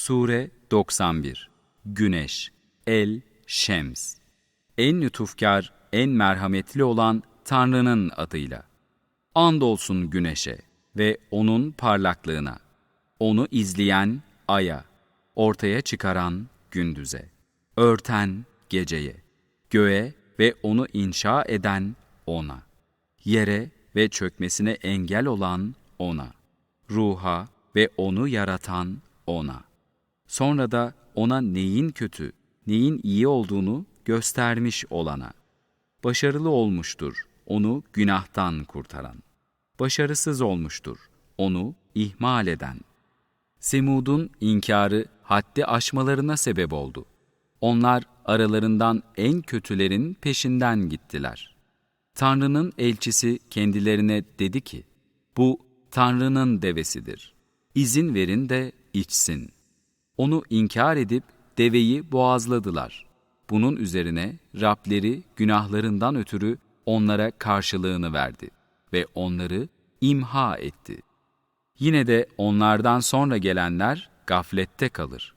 Sure 91 Güneş El Şems En lütufkar, en merhametli olan Tanrı'nın adıyla. Andolsun güneşe ve onun parlaklığına. Onu izleyen aya, ortaya çıkaran gündüze, örten geceye, göğe ve onu inşa eden ona, yere ve çökmesine engel olan ona, ruha ve onu yaratan ona. Sonra da ona neyin kötü, neyin iyi olduğunu göstermiş olana. Başarılı olmuştur onu günahtan kurtaran. Başarısız olmuştur onu ihmal eden. Semud'un inkarı haddi aşmalarına sebep oldu. Onlar aralarından en kötülerin peşinden gittiler. Tanrı'nın elçisi kendilerine dedi ki, bu Tanrı'nın devesidir. İzin verin de içsin. Onu inkar edip deveyi boğazladılar. Bunun üzerine Rableri günahlarından ötürü onlara karşılığını verdi ve onları imha etti. Yine de onlardan sonra gelenler gaflette kalır.